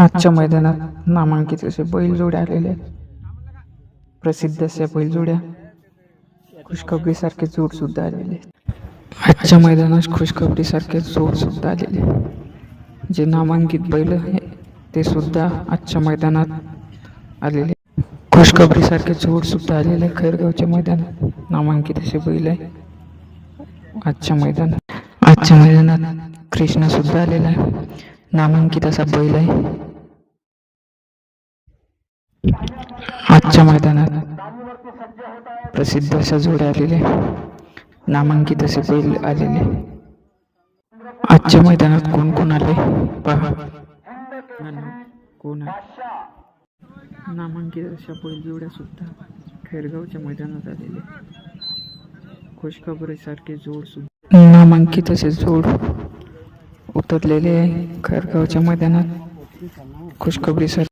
आजच्या मैदानात नामांकित असे बैलजोड्या आलेले आहेत. प्रसिद्ध अशा बैलजोड्या खुशखबरीसारखे जोडसुद्धा आलेले आहेत. आजच्या मैदानात खुशखबरीसारखे जोडसुद्धा आलेले आहेत. जे नामांकित बैल आहे ते सुद्धा आजच्या मैदानात आलेले खुशखबरीसारखे जोडसुद्धा आलेले आहे खैरगावच्या मैदानात नामांकित असे बैल आहे. आजच्या मैदानात आजच्या मैदानात कृष्णा सुद्धा आलेला आहे. नामांकित असा बैल आहे. आजच्या मैदानात प्रसिद्ध अशा जोड्या आलेल्या आहे. नामांकित असे बैल आलेले आजच्या मैदानात कोण कोण आले पहा. कोण आहे? नामांकित अशा बैलजोड्या सुद्धा खैरगावच्या मैदानात आलेले खुशखबरीसारखे जोड सुद्धा नामांकित असे जोड उतरलेले आहे खैरगावच्या मैदानात. खुशखबरीसारखे